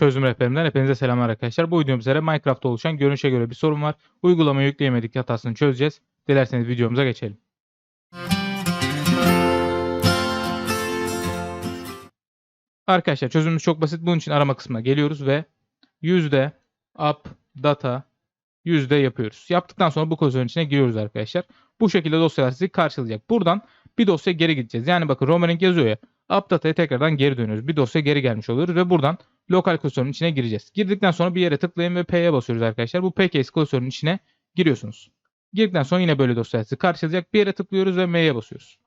çözüm rehberimden hepinize selamlar arkadaşlar. Bu videom üzere Minecraft'ta oluşan görünüşe göre bir sorun var. Uygulamayı yükleyemedik hatasını çözeceğiz. Dilerseniz videomuza geçelim. Arkadaşlar çözümümüz çok basit. Bunun için arama kısmına geliyoruz ve yüzde up data yüzde yapıyoruz. Yaptıktan sonra bu klasörün içine giriyoruz arkadaşlar. Bu şekilde dosyalar sizi karşılayacak. Buradan bir dosya geri gideceğiz. Yani bakın Romaring yazıyor ya. Update'a tekrardan geri dönüyoruz. Bir dosya geri gelmiş oluyoruz ve buradan lokal klasörün içine gireceğiz. Girdikten sonra bir yere tıklayın ve P'ye basıyoruz arkadaşlar. Bu pcase klasörün içine giriyorsunuz. Girdikten sonra yine böyle dosyalar sizi karşılayacak. Bir yere tıklıyoruz ve M'ye basıyoruz.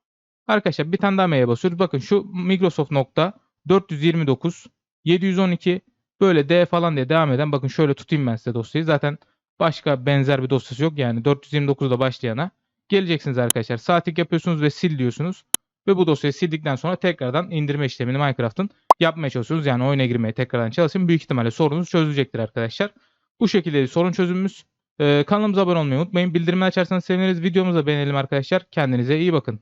Arkadaşlar bir tane daha M'ye basıyoruz. Bakın şu Microsoft nokta 429 712 böyle D falan diye devam eden bakın şöyle tutayım ben size dosyayı. Zaten başka benzer bir dosyası yok yani 429'da başlayana. Geleceksiniz arkadaşlar. Saatlik yapıyorsunuz ve sil diyorsunuz. Ve bu dosyayı sildikten sonra tekrardan indirme işlemini Minecraft'ın yapmaya çalışıyorsunuz. Yani oyuna girmeye tekrardan çalışın. Büyük ihtimalle sorunuz çözülecektir arkadaşlar. Bu şekilde sorun çözümümüz. Ee, kanalımıza abone olmayı unutmayın. Bildirimleri açarsanız seviniriz. Videomuzu da beğenelim arkadaşlar. Kendinize iyi bakın.